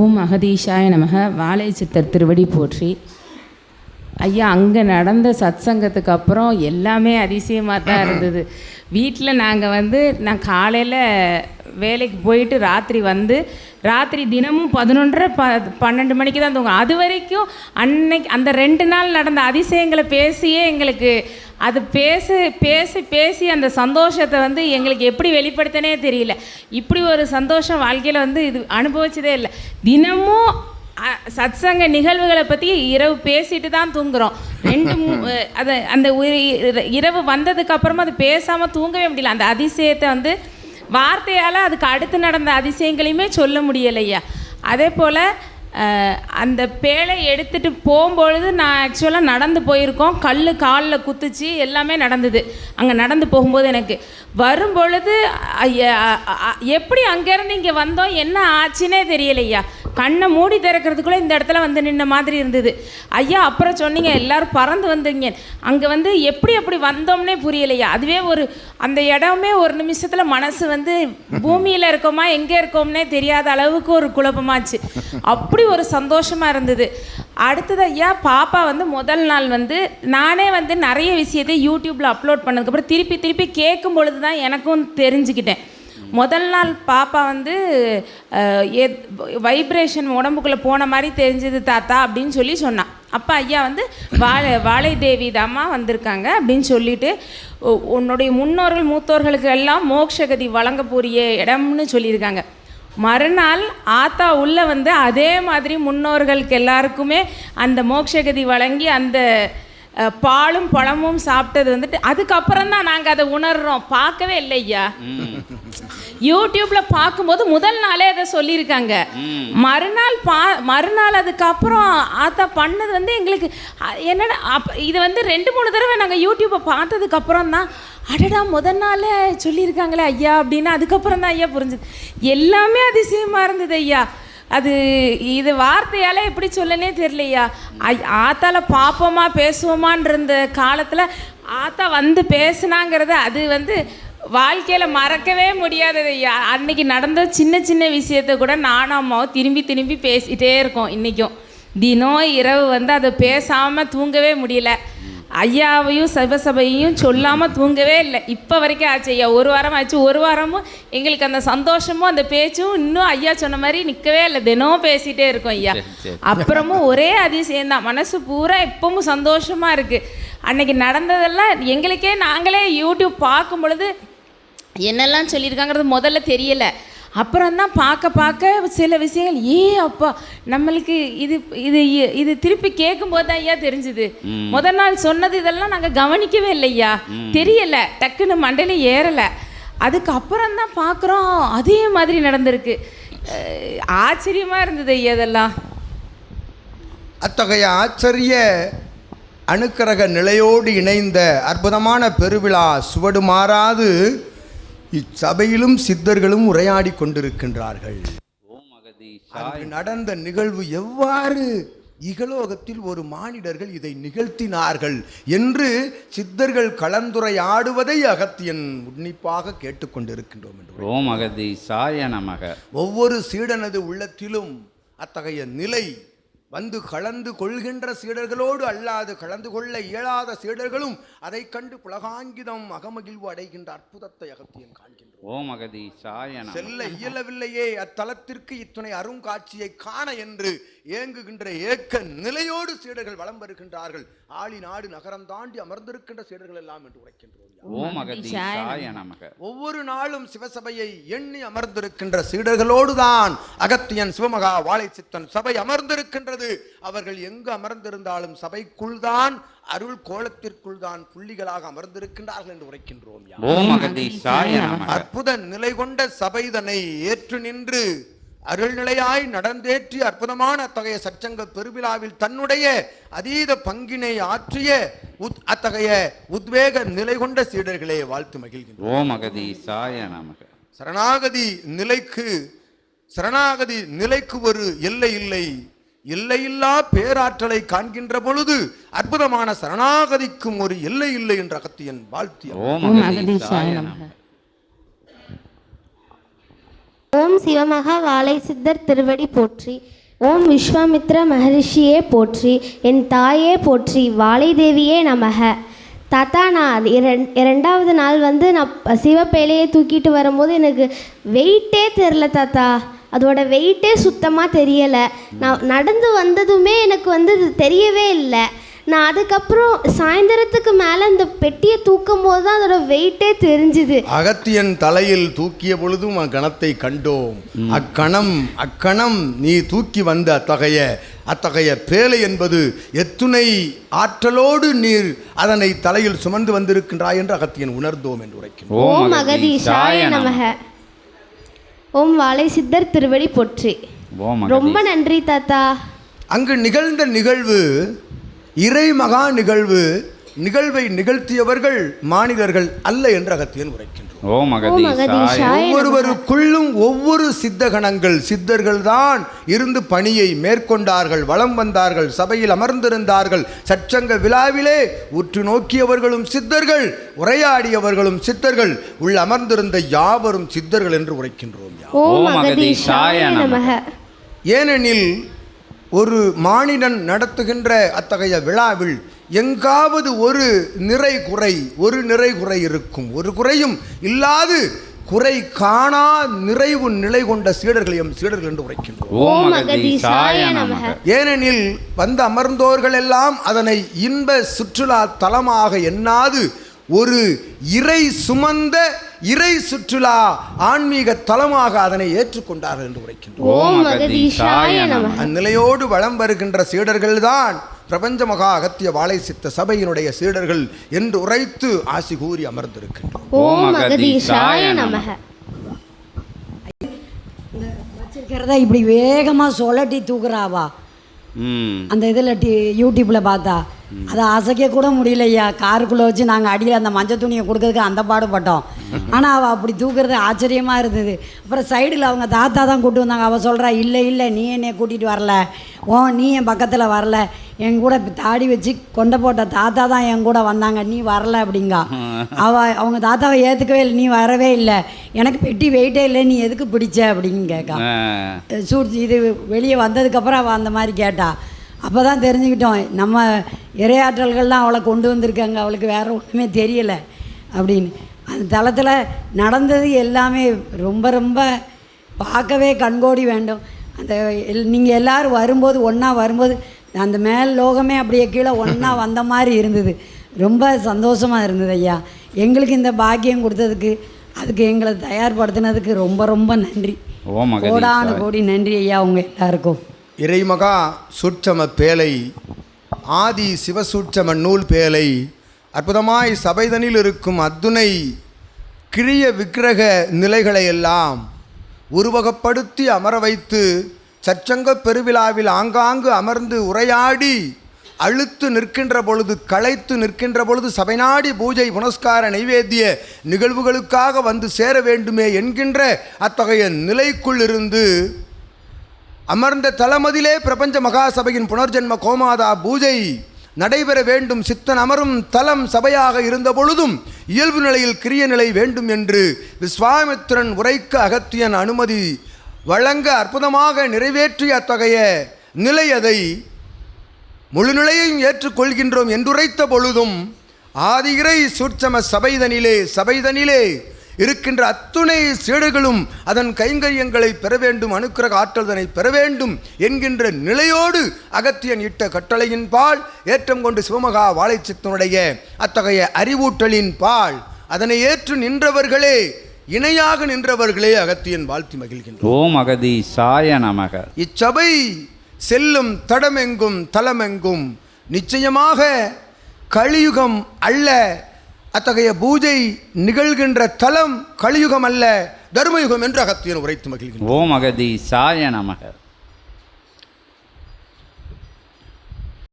ஓம் அகதீஷாய நமக வாழை சித்தர் திருவடி போற்றி. ஐயா அங்கே நடந்த சத்சங்கத்துக்கு அப்புறம் எல்லாமே அதிசயமாக தான் இருந்தது. வீட்டில் நாங்கள் வந்து நான் காலையில் வேலைக்கு போயிட்டு ராத்திரி வந்து ராத்திரி தினமும் பதினொன்றரை ப பன்னெண்டு மணிக்கு தான் தூங்கும் அது வரைக்கும் அன்னைக்கு அந்த ரெண்டு நாள் நடந்த அதிசயங்களை பேசியே எங்களுக்கு அது பேச பேசி பேசி அந்த சந்தோஷத்தை வந்து எங்களுக்கு எப்படி வெளிப்படுத்தனே தெரியல. இப்படி ஒரு சந்தோஷம் வாழ்க்கையில் வந்து இது அனுபவிச்சதே இல்லை. தினமும் சத்சங்க நிகழ்வுகளை பற்றி இரவு பேசிட்டு தான் தூங்குறோம். ரெண்டு அதை அது அந்த இரவு வந்ததுக்கு அப்புறமா அது பேசாமல் தூங்கவே முடியல. அந்த அதிசயத்தை வந்து வார்த்தையால் அதுக்கு அடுத்து நடந்த அதிசயங்களையுமே சொல்ல முடியலையா? அதே போல் அந்த பேழை எடுத்துகிட்டு போகும்பொழுது நான் ஆக்சுவலாக நடந்து போயிருக்கோம். கல் காலில் குத்துச்சு எல்லாமே நடந்தது. அங்கே நடந்து போகும்போது எனக்கு வரும்பொழுது எப்படி அங்கேருந்து இங்கே வந்தோம்? என்ன ஆச்சுன்னே தெரியலையா? கண்ணை மூடி திறக்கிறதுக்குள்ளே இந்த இடத்துல வந்து நின்ன மாதிரி இருந்தது. ஐயா அப்புறம் சொன்னீங்க எல்லாரும் பறந்து வந்தீங்க. அங்கே வந்து எப்படி அப்படி வந்தோம்னே புரியலையா? அதுவே ஒரு அந்த இடமே ஒரு நிமிஷத்தில் மனசு வந்து பூமியில் இருக்கோமா எங்கே இருக்கோம்னே தெரியாத அளவுக்கு ஒரு குழப்பமாச்சு. அப்படி ஒரு சந்தோஷமாக இருந்தது. அடுத்தது ஐயா பாப்பா வந்து முதல் நாள் வந்து நானே வந்து நிறைய விஷயத்தை யூடியூப்பில் அப்லோட் பண்ணதுக்கப்புறம் திருப்பி திருப்பி கேட்கும் பொழுது தான் எனக்கும் தெரிஞ்சுக்கிட்டேன். முதல் நாள் பாப்பா வந்து வைப்ரேஷன் உடம்புக்குள்ளே போன மாதிரி தெரிஞ்சது தாத்தா அப்படின்னு சொல்லி சொன்னான் அப்பா ஐயா வந்து வாழை வாழை தேவி தாம்மா வந்திருக்காங்க அப்படின்னு சொல்லிட்டு உன்னுடைய முன்னோர்கள் மூத்தோர்களுக்கு எல்லாம் மோட்சகதி வழங்க போறிய இடம்னு சொல்லியிருக்காங்க. மறுநாள் ஆத்தா உள்ளே வந்து அதே மாதிரி முன்னோர்களுக்கு எல்லாருக்குமே அந்த மோட்சகதி வழங்கி அந்த பாலும் பழமும் சாப்பிட்டது வந்துட்டு அதுக்கப்புறம் தான் நாங்கள் அதை உணர்றோம். பார்க்கவே இல்லை ஐயா யூடியூப்ல பார்க்கும்போது முதல் நாளே அதை சொல்லியிருக்காங்க. மறுநாள் பா மறுநாள் அதுக்கப்புறம் ஆத்தா பண்ணது வந்து எங்களுக்கு என்னடா அப் இது வந்து ரெண்டு மூணு தடவை நாங்கள் யூடியூப்பை பார்த்ததுக்கு அப்புறம் தான் அடடா முதல் நாளே சொல்லியிருக்காங்களே ஐயா அப்படின்னு அதுக்கப்புறம் தான் ஐயா புரிஞ்சுது. எல்லாமே அதிசயமாக இருந்தது ஐயா. அது இது வார்த்தையால் எப்படி சொல்லனே தெரியலையா ஆத்தால பார்ப்போமா பேசுவோமான்ற இருந்த காலத்தில் ஆத்தா வந்து பேசுனாங்கிறது அது வந்து வாழ்க்கையில் மறக்கவே முடியாதது. ஐயா அன்னைக்கு நடந்த சின்ன சின்ன விஷயத்தை கூட நானும் அம்மாவும் திரும்பி திரும்பி பேசிகிட்டே இருக்கோம் இன்றைக்கும் தினம் இரவு வந்து அதை பேசாமல் தூங்கவே முடியல. ஐயாவையும் சிவசபையும் சொல்லாமல் தூங்கவே இல்லை. இப்போ வரைக்கும் ஆச்சு ஐயா. ஒரு வாரம் ஆச்சு. ஒரு வாரமும் எங்களுக்கு அந்த சந்தோஷமும் அந்த பேச்சும் இன்னும் ஐயா சொன்ன மாதிரி நிற்கவே இல்லை. தினம் பேசிகிட்டே இருக்கோம் ஐயா. அப்புறமும் ஒரே அதிசயம் தான். மனசு பூரா இப்பவும் சந்தோஷமாக இருக்குது அன்னைக்கு நடந்ததெல்லாம் எங்களுக்கே நாங்களே யூடியூப் பார்க்கும் பொழுது என்னெல்லாம் சொல்லியிருக்காங்கிறது முதல்ல தெரியல. அப்புறம் தான் பார்க்க பார்க்க சில விஷயங்கள் ஏ அப்பா நம்மளுக்கு இது இது இது திருப்பி கேட்கும்போது தான் ஐயா தெரிஞ்சுது. முதல் நாள் சொன்னது இதெல்லாம் நாங்கள் கவனிக்கவே இல்லையா தெரியல டக்குன்னு மண்டையில ஏறலை. அதுக்கப்புறம் தான் பார்க்குறோம் அதே மாதிரி நடந்திருக்கு. அஹ் ஆச்சரியமா இருந்தது ஐயா இதெல்லாம். அத்தகைய ஆச்சரிய அணுக்கரக நிலையோடு இணைந்த அற்புதமான பெருவிழா சுவடு மாறாது. இச்சபையிலும் சித்தர்களும் உரையாடி கொண்டிருக்கின்றார்கள். நடந்த நிகழ்வு எவ்வாறு இகலோகத்தில் ஒரு மானிடர்கள் இதை நிகழ்த்தினார்கள் என்று சித்தர்கள் கலந்துரையாடுவதை அகத்தியன் உன்னிப்பாக கேட்டுக்கொண்டிருக்கின்றோம் என்று ஓம் அகதீஷாய நமக. ஒவ்வொரு சீடனது உள்ளத்திலும் அத்தகைய நிலை வந்து கலந்து கொள்கின்ற சீடர்களோடு அல்லாது கலந்து கொள்ள இயலாத சீடர்களும் அதைக் கண்டு புலகாங்கிதம் அகமகிழ்வு அடைகின்ற அற்புதத்தை அகத்தியன் காண்கின்றோம் ஓம் நமக செல்ல இயலவில்லையே அத்தலத்திற்கு இத்துணை அருங்காட்சியை காண என்று ஏங்குகின்ற ஏக்க நிலையோடு சீடர்கள் வலம் வருகின்றார்கள். ஆளி நாடு நகரம் தாண்டி அமர்ந்திருக்கின்ற சீடர்கள் எல்லாம் என்று உரைக்கின்றோம். ஒவ்வொரு நாளும் சிவசபையை எண்ணி அமர்ந்திருக்கின்ற சீடர்களோடு தான் அகத்தியன் சிவமகா வாழைச்சித்தன் சபை அமர்ந்திருக்கின்றது. அவர்கள் எங்கு அமர்ந்திருந்தாலும் சபைக்குள் தான் அருள் கோலத்திற்குள் தான் புள்ளிகளாக அமர்ந்திருக்கின்றார்கள் என்று உரைக்கின்றோம். அற்புத நிலை கொண்ட சபைதனை ஏற்று நின்று அருள்நிலையாய் நடந்தேற்றி அற்புதமான அத்தகைய சச்சங்க பெருவிழாவில் தன்னுடைய அதீத பங்கினை ஆற்றிய உத் அத்தகைய உத்வேக நிலை கொண்ட சீடர்களே வாழ்த்து மகிழ்கின்றோம். ஓம் அகதீஷாய நமக. சரணாகதி நிலைக்கு சரணாகதி நிலைக்கு ஒரு எல்லை இல்லை. எல்லையில்லா பேராற்றலை காண்கின்ற பொழுது அற்புதமான சரணாகதிக்கும் ஒரு எல்லை இல்லை என்ற அகத்தியன் வாழ்த்திய ஓம் சிவமகா வாழை சித்தர் திருவடி போற்றி. ஓம் விஸ்வாமித்ர மகரிஷியே போற்றி. என் தாயே போற்றி. வாழை தேவியே நமக. தாத்தா நான் இரண் இரண்டாவது நாள் வந்து நான் சிவப்பேலையை தூக்கிட்டு வரும்போது எனக்கு வெயிட்டே தெரில தாத்தா. அதோட வெயிட்டே சுத்தமாக தெரியலை. நான் நடந்து வந்ததுமே எனக்கு வந்து இது தெரியவே இல்லை. நான் அதுக்கப்புறம் சாயந்தரத்துக்கு மேலே அந்த பெட்டியை தூக்கும் போது தான் அதோட வெயிட்டே தெரிஞ்சுது. அகத்தியன் தலையில் தூக்கிய பொழுதும் அக்கணத்தை கண்டோம். அக்கணம் அக்கணம் நீ தூக்கி வந்த அத்தகைய அத்தகைய பேலை என்பது எத்துணை ஆற்றலோடு நீர் அதனை தலையில் சுமந்து வந்திருக்கின்றாய் என்று அகத்தியன் உணர்ந்தோம் என்று உரைக்கின்றோம். ஓம் அகதீஷாய நமக. ஓம் வாழை சித்தர் திருவடி போற்றி. ரொம்ப நன்றி தாத்தா. அங்கு நிகழ்ந்த நிகழ்வு இறை மகா நிகழ்வு நிகழ்வை நிகழ்த்தியவர்கள் மானிடர்கள் அல்ல என்று அகத்தியன் உரைக்கின்றோம். ஒவ்வொருவருக்குள்ளும் ஒவ்வொரு சித்தகணங்கள் சித்தர்கள் தான் இருந்து பணியை மேற்கொண்டார்கள் வலம் வந்தார்கள் சபையில் அமர்ந்திருந்தார்கள். சச்சங்க விழாவிலே உற்று நோக்கியவர்களும் சித்தர்கள் உரையாடியவர்களும் சித்தர்கள் உள் அமர்ந்திருந்த யாவரும் சித்தர்கள் என்று உரைக்கின்றோம் ஏனெனில் ஒரு மானிடன் நடத்துகின்ற அத்தகைய விழாவில் எங்காவது ஒரு நிறை குறை ஒரு நிறை குறை இருக்கும். ஒரு குறையும் இல்லாது குறை காணா நிறைவு நிலை கொண்ட சீடர்கள் எம் சீடர்கள் என்று உரைக்கின்றோம். ஏனெனில் வந்து அமர்ந்தோர்கள் எல்லாம் அதனை இன்ப சுற்றுலா தலமாக எண்ணாது ஒரு இறை சுமந்த இறை சுற்றுலா ஆன்மீக தலமாக அதனை ஏற்றுக்கொண்டார்கள் என்று உரைக்கின்றோம். அந்நிலையோடு வலம் வருகின்ற சீடர்கள்தான் பிரபஞ்ச மகா அகத்திய வாழை சித்த சபையினுடைய சீடர்கள் என்று உரைத்து ஆசி கூறி அமர்ந்திருக்கின்றோம். வச்சிருக்கிறத இப்படி வேகமாக சுழட்டி தூக்குறாவா? ம். அந்த இதில் டி யூடியூப்பில் பார்த்தா அதை அசைக்க கூட முடியலையா? காருக்குள்ளே வச்சு நாங்கள் அடியில் அந்த மஞ்சள் துணியை கொடுக்கறதுக்கு அந்த பாடுபட்டோம். ஆனால் அவள் அப்படி தூக்குறது ஆச்சரியமாக இருந்தது. அப்புறம் சைடில் அவங்க தாத்தா தான் கூட்டு வந்தாங்க. அவள் சொல்கிறா இல்லை இல்லை நீ என்னைய கூட்டிகிட்டு வரல. ஓ நீ என் பக்கத்தில் வரல. என் கூட தாடி வச்சு கொண்ட போட்ட தாத்தா தான் என் கூட வந்தாங்க. நீ வரல அப்படிங்கா. அவ அவங்க தாத்தாவை ஏற்றுக்கவே இல்லை. நீ வரவே இல்லை. எனக்கு பெட்டி வெயிட்டே இல்லை. நீ எதுக்கு பிடிச்ச? அப்படின்னு கேட்கா. சூட் இது வெளியே வந்ததுக்கப்புறம் அவள் அந்த மாதிரி கேட்டா. அப்போ தான் தெரிஞ்சுக்கிட்டோம். நம்ம இரையாற்றல்கள்லாம் அவளை கொண்டு வந்திருக்காங்க. அவளுக்கு வேற ஒன்றுமே தெரியலை அப்படின்னு. அந்த தளத்தில் நடந்தது எல்லாமே ரொம்ப ரொம்ப பார்க்கவே கண்கோடி வேண்டும். அந்த நீங்கள் எல்லாரும் வரும்போது ஒன்றா வரும்போது அந்த மேல் லோகமே அப்படியே கீழே ஒன்றா வந்த மாதிரி இருந்தது. ரொம்ப சந்தோஷமாக இருந்தது ஐயா. எங்களுக்கு இந்த பாக்கியம் கொடுத்ததுக்கு அதுக்கு எங்களை தயார்படுத்தினதுக்கு ரொம்ப ரொம்ப நன்றி. கோடானு கோடி நன்றி ஐயா உங்க எல்லாருக்கும். இறைமகா சூட்சம பேலை ஆதி சிவசூட்சம நூல் பேலை அற்புதமாய் சபைதனில் இருக்கும் அத்துணை கிழிய விக்கிரக நிலைகளை எல்லாம் உருவகப்படுத்தி அமர வைத்து சச்சங்க பெருவிழாவில் ஆங்காங்கு அமர்ந்து உரையாடி அழுத்து நிற்கின்ற பொழுது களைத்து நிற்கின்ற பொழுது சபைநாடி பூஜை புனஸ்கார நைவேத்திய நிகழ்வுகளுக்காக வந்து சேர வேண்டுமே என்கின்ற அத்தகைய நிலைக்குள் இருந்து அமர்ந்த தலமதிலே பிரபஞ்ச மகாசபையின் புனர்ஜென்ம கோமாதா பூஜை நடைபெற வேண்டும் சித்தன் அமரும் தலம் சபையாக இருந்த பொழுதும் இயல்பு நிலையில் கிரிய நிலை வேண்டும் என்று விஸ்வாமித்திரன் உரைக்க அகத்தியன் அனுமதி வழங்க அற்புதமாக நிறைவேற்றிய அத்தகைய நிலை அதை முழு நிலையையும் ஏற்றுக்கொள்கின்றோம் என்றுரைத்த பொழுதும் ஆதிகிரை சூட்சம சபைதனிலே சபைதனிலே இருக்கின்ற அத்துணை சீடுகளும் அதன் கைங்கரியங்களை பெற வேண்டும் அனுக்கிரக ஆற்றல்தனை பெற வேண்டும் என்கின்ற நிலையோடு அகத்தியன் இட்ட கட்டளையின் பால் ஏற்றம் கொண்டு சிவமகா வாழைச்சித்தனுடைய அத்தகைய அறிவூட்டலின் பால். அதனை ஏற்று நின்றவர்களே இணையாக நின்றவர்களே அகத்தியன் வாழ்த்தி மகிழ்கின்றோம். ஓம் அகதீசாய நமக. இச்சபை செல்லும் தடமெங்கும் தலமெங்கும் நிச்சயமாக கலியுகம் அல்ல அத்தகைய பூஜை நிகழ்கின்ற தலம் கலியுகம் அல்ல தர்மயுகம் என்று அகத்தியன் உரைத்து மகிழ்கிறோம் ஓம் அகதி சாய நமக.